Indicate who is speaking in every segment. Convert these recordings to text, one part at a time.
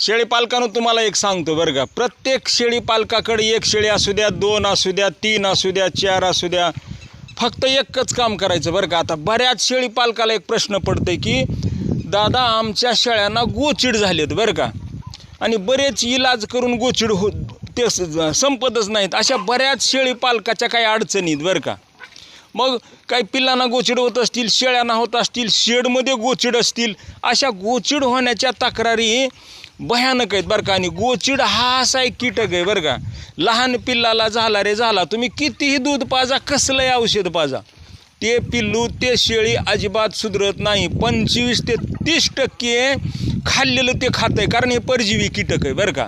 Speaker 1: शेळी पालकानं तुम्हाला एक सांगतो बरं का. प्रत्येक शेळी पालकाकडे एक शेळी असू द्या दोन असू द्या तीन असू द्या चार असू द्या. फक्त एकच काम करायचं बरं का. आता बऱ्याच शेळी पालकाला एक प्रश्न पडतोय की दादा आमच्या शेळ्यांना गोचिड झालेत बरं का. आणि बरेच इलाज करून गोचिड हो ते स- संपतच नाहीत. अशा बऱ्याच शेळी पालकाच्या काही अडचणीत बरं का. मग काही पिल्लांना गोचिड होत असतील शेळ्यांना होत असतील शेडमध्ये गोचिड असतील अशा गोचिड होण्याच्या तक्रारी भयानक आहेत बरं का. आणि गोचिड हा असा एक कीटक आहे बरं का. लहान पिल्लाला झाला रे झाला. तुम्ही कितीही दूध पाजा कसलंही औषध पाजा. ते पिल्लू ते शेळी अजिबात सुधरत नाही. पंचवीस ते तीस टक्के खाल्लेलं ते खात आहे कारण हे परजीवी कीटक आहे बरं का.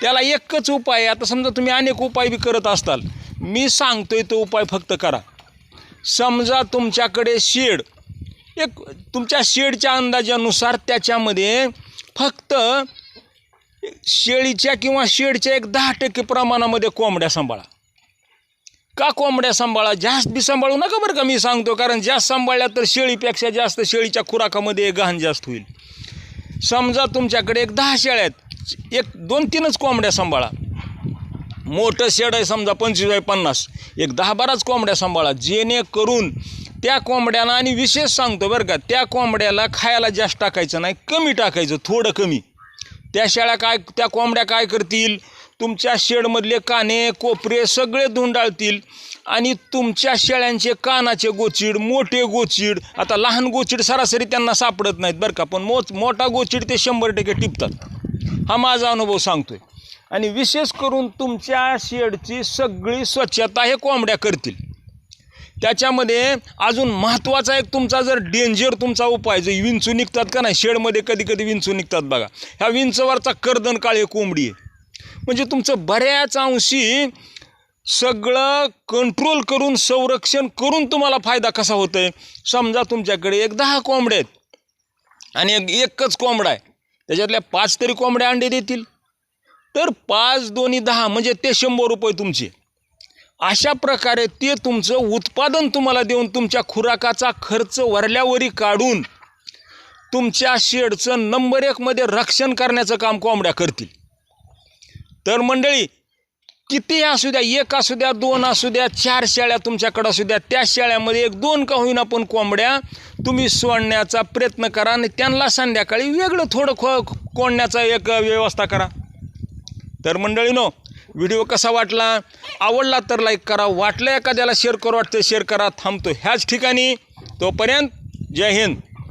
Speaker 1: त्याला एकच उपाय आहे. आता समजा तुम्ही अनेक उपाय बी करत असताल. मी सांगतोय तो उपाय फक्त करा. समजा तुमच्याकडे शेड एक तुमच्या शेडच्या अंदाजानुसार त्याच्यामध्ये फक्त शेळीच्या किंवा शेडच्या एक दहा टक्के प्रमाणामध्ये कोंबड्या सांभाळा. का कोंबड्या सांभाळा? जास्त बी सांभाळू नका बरं का मी सांगतो कारण जास्त सांभाळल्या तर शेळीपेक्षा जास्त शेळीच्या खुराकामध्ये घाण जास्त होईल. समजा तुमच्याकडे एक दहा शेळ्या आहेत एक दोन तीनच कोंबड्या सांभाळा. मोठं शेड आहे समजा पंचवीस आहे पन्नास. एक दहा बाराच कोंबड्या सांभाळा. जेणेकरून त्या कोंबड्याला आणि विशेष सांगतो बरं का त्या कोंबड्याला खायला जास्त टाकायचं नाही कमी टाकायचं थोडं कमी. त्या शेळ्या काय त्या कोंबड्या काय करतील? तुमच्या शेडमधले काने कोपरे सगळे धुंडाळतील. आणि तुमच्या शेळ्यांचे कानाचे गोचिड मोठे गोचिड आता लहान गोचिड सरासरी त्यांना सापडत नाहीत बरं का पण मोठ मोठा गोचिड ते शंभर टक्के टिपतात. हा माझा अनुभव सांगतोय. आणि विशेष करून तुमच्या शेडची सगळी स्वच्छता हे कोंबड्या करतील. त्याच्यामध्ये अजून महत्त्वाचा एक तुमचा जर डेंजर तुमचा उपाय जे विंचू निघतात का नाही शेडमध्ये कधी कधी विंचू निघतात बघा. ह्या विंचवरचा कर्दन काळे कोंबडी आहे. म्हणजे तुमचं बऱ्याच अंशी सगळं कंट्रोल करून संरक्षण करून तुम्हाला फायदा कसा होतो आहे समजा तुमच्याकडे एक दहा कोंबड्या आहेत. आणि एक एकच कोंबडा आहे. त्याच्यातल्या पाच तरी कोंबड्या अंडे देतील. तर पाच दोन्ही दहा म्हणजे ते शंभर रुपये तुमचे. अशा प्रकारे ते तुमचं उत्पादन तुम्हाला देऊन तुमच्या खुराकाचा खर्च वरल्यावरी काढून तुमच्या शेडचं नंबर एकमध्ये रक्षण करण्याचं काम कोंबड्या करतील. तर मंडळी कितीही असू द्या एक असू द्या दोन असू द्या चार शेळ्या तुमच्याकडं असू द्या त्या शेळ्यामध्ये एक दोन का होईना पण कोंबड्या तुम्ही सोडण्याचा प्रयत्न करा आणि त्यांना संध्याकाळी वेगळं थोडं खो कोंडण्याचा एक व्यवस्था करा. तर मंडळीनो व्हिडिओ कसा वाटला? आवडला तर लाईक करा. वाटलं एखाद्याला शेअर करू वाटतं शेअर करा. थांबतो ह्याच ठिकाणी तोपर्यंत जय हिंद.